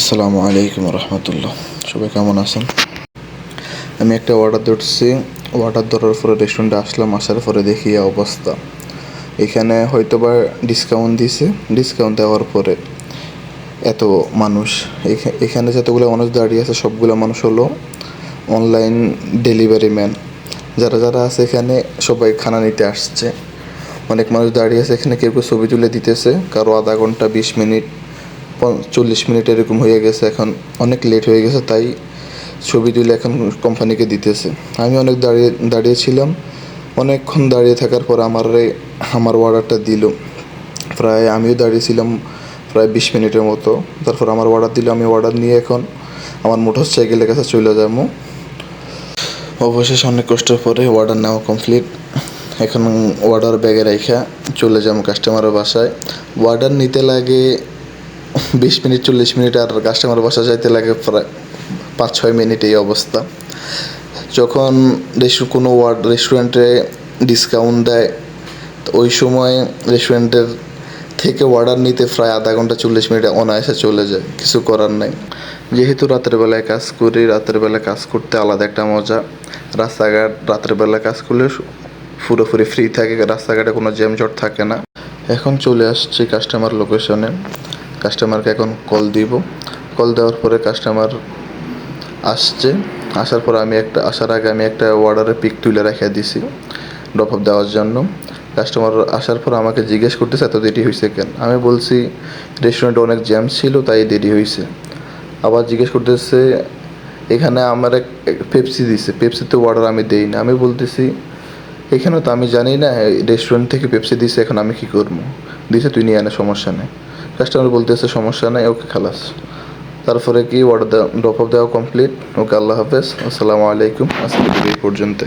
আসসালামু আলাইকুম রহমতুল্লাহ। সবাই কেমন আছেন? আমি একটা অর্ডার ধরছি। অর্ডার ধরার পরে রেস্টুরেন্টে আসলাম, আসার পরে দেখি অবস্থা। এখানে হয়তো বা ডিসকাউন্ট দিছে। ডিসকাউন্ট দেওয়ার পরে এত মানুষ। এখা- এখানে যতগুলো মানুষ দাঁড়িয়ে আছে, সবগুলো মানুষ হলো অনলাইন ডেলিভারি ম্যান যারা যারা আছে এখানে, সবাই খানা নিতে আসছে। অনেক মানুষ দাঁড়িয়ে আছে, এখানে কেউ কেউ ছবি তুলে দিতেছে। কারও আধা ঘণ্টা, বিশ মিনিট চল্লিশ মিনিট এরকম হয়ে গেছে, এখন অনেক লেট হয়ে গেছে, তাই ছবি তুলে এখন কোম্পানিকে দিতেছে। আমি অনেক দাঁড়িয়ে, দাঁড়িয়েছিলাম, অনেকক্ষণ দাঁড়িয়ে থাকার পর আমার আমার অর্ডারটা দিল। প্রায় আমিও দাঁড়িয়েছিলাম প্রায় বিশ মিনিটের মতো, তারপর আমার অর্ডার দিল, আমি অর্ডার নিয়ে এখন আমার মোটর সাইকেলের কাছে চলে যাব। অবশেষে অনেক কষ্টের পরে অর্ডার নেওয়া কমপ্লিট এখন অর্ডার ব্যাগে রেখা চলে যাব কাস্টমারের বাসায়। অর্ডার নিতে লাগে বিশ মিনিট, চল্লিশ মিনিট আর কাস্টমার বসা যাইতে লাগে প্রায় পাঁচ, ছয় মিনিট এই অবস্থা। যখন কোনো ওয়ার্ড রেস্টুরেন্টে ডিসকাউন্ট দেয়, তো ওই সময় রেস্টুরেন্টের থেকে অর্ডার নিতে প্রায় আধা ঘণ্টা, চল্লিশ মিনিট অনায়াসে চলে যায়। কিছু করার নেই। যেহেতু রাতের বেলায় কাজ করি, রাতের কাজ করতে আলাদা একটা মজা। রাস্তাঘাট রাতের কাজ করলে পুরোপুরি ফ্রি থাকে, রাস্তাঘাটে কোনো জ্যামজট থাকে না। এখন চলে আসছি কাস্টমার লোকেশনে কাস্টমারকে এখন কল দিব। কল দেওয়ার পরে কাস্টমার আসছে। আসার পর আমি একটা, আসার আগে আমি একটা অর্ডারে পিক তুলে রেখে দিছি ড্রপ আপ দেওয়ার জন্য। কাস্টমার আসার পর আমাকে জিজ্ঞেস করতেছে, এত দেরি হয়েছে কেন? আমি বলছি রেস্টুরেন্টে অনেক জ্যাম ছিল, তাই দেরি হয়েছে আবার জিজ্ঞেস করতেছে, এখানে আমার এক পেপসি দিছে। পেপসিতে অর্ডার আমি দেই না। আমি বলতেছি, এখানে তো আমি জানি না রেস্টুরেন্ট থেকে পেপসি দিছে, এখন আমি কি করব? দিছে, তুই নিয়ে আনে সমস্যা নেই। কাস্টমার বলতেছে, সমস্যা নাই, ওকে খালাস। তারপরে কি ওয়ার্ড দেওয়া ড্রপ অফ দেওয়া কমপ্লিট ওকে আল্লাহ হাফেজ। আসসালামু আলাইকুম। আজকে এই পর্যন্ত